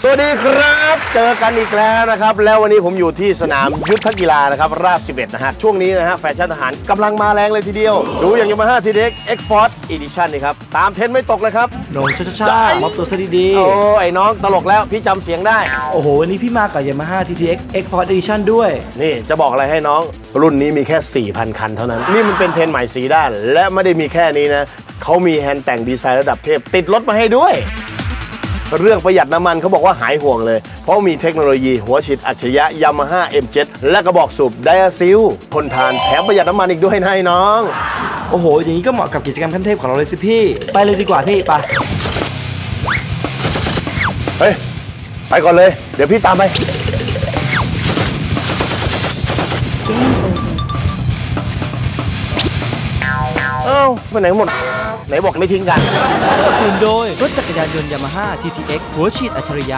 สวัสดีครับ เจอกันอีกแล้วนะครับ แล้ววันนี้ผมอยู่ที่สนามยุทธกีฬานะครับ ราบ11 นะฮะ ช่วงนี้นะฮะ แฟชั่นทหารกำลังมาแรงเลยทีเดียว ดูอย่างยามาฮ่าทีเด็ก X Force Edition นี่ครับ ตามเทรนด์ไม่ตกเลยครับโหนงชาชาชามอบตัวซะดีโอ้ ไอ้น้องตลกแล้ว พี่จำเสียงได้ๆโอ้โห วันนี้พี่มากับ Yamaha TTX X Force Edition ด้วย นี่จะบอกอะไรให้น้อง รุ่นนี้มีแค่ 4,000 คันเท่านั้น นี่มันเป็นเทรนด์ใหม่สีด้าน และไม่ได้มีแค่นี้นะเขามีแฮนด์แต่งดีไซน์ระดับเทพติดรถมาให้ด้วย เรื่องประหยัดน้ำมันเขาบอกว่าหายห่วงเลย เพราะมีเทคโนโลยีหัวฉีดอัจฉริยะ Yamaha M7 และกระบอกสูบไดอะซิลทนทานแถมประหยัดน้ำมันอีกด้วยนะไอ้น้อง โอ้โห อย่างนี้ก็เหมาะกับกิจกรรมขั้นเทพของเราเลยสิพี่ ไปเลยดีกว่าพี่ไปเฮ้ย ไปก่อนเลย เดี๋ยวพี่ตามไป เอ้าไปไหนหมด ไหนบอกไม่ทิ้งกัน สนับสนุนโดยรถจักรยานยนต์ยามาฮ่า TTX หัวฉีดอัจฉริยะ